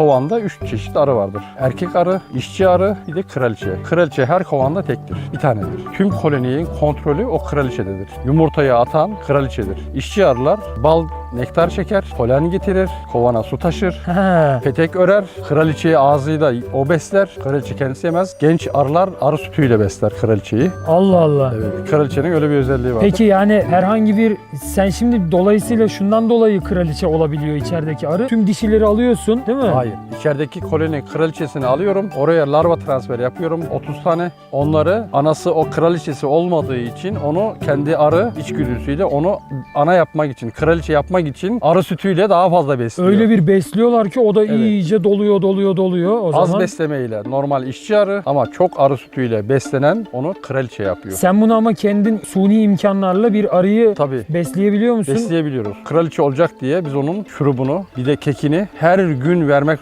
Kovanda 3 çeşit arı vardır. Erkek arı, işçi arı, bir de kraliçe. Kraliçe her kovanda tektir. Bir tanedir. Tüm koloninin kontrolü o kraliçededir. Yumurtayı atan kraliçedir. İşçi arılar bal, nektar çeker, polen getirir, kovana su taşır, petek örer, kraliçeyi ağzıyla o besler. Kraliçe kendisi yemez. Genç arılar arı sütüyle besler kraliçeyi. Allah Allah. Evet, kraliçenin öyle bir özelliği vardır. Peki yani herhangi bir sen şimdi dolayısıyla şundan dolayı kraliçe olabiliyor içerideki arı. Tüm dişileri alıyorsun değil mi? Hayır. İçerideki koloni kraliçesini alıyorum. Oraya larva transferi yapıyorum. 30 tane. Onları anası o kraliçesi olmadığı için onu kendi arı içgüdüsüyle onu ana yapmak için, kraliçe yapmak için arı sütüyle daha fazla besliyor. Öyle bir besliyorlar ki o da Evet. iyice doluyor doluyor doluyor. O Az zaman beslemeyle normal işçi arı ama çok arı sütüyle beslenen onu kraliçe yapıyor. sen bunu ama kendin suni imkanlarla bir arıyı Tabii. besleyebiliyor musun? Besleyebiliyoruz. Kraliçe olacak diye biz onun şurubunu bir de kekini her gün vermek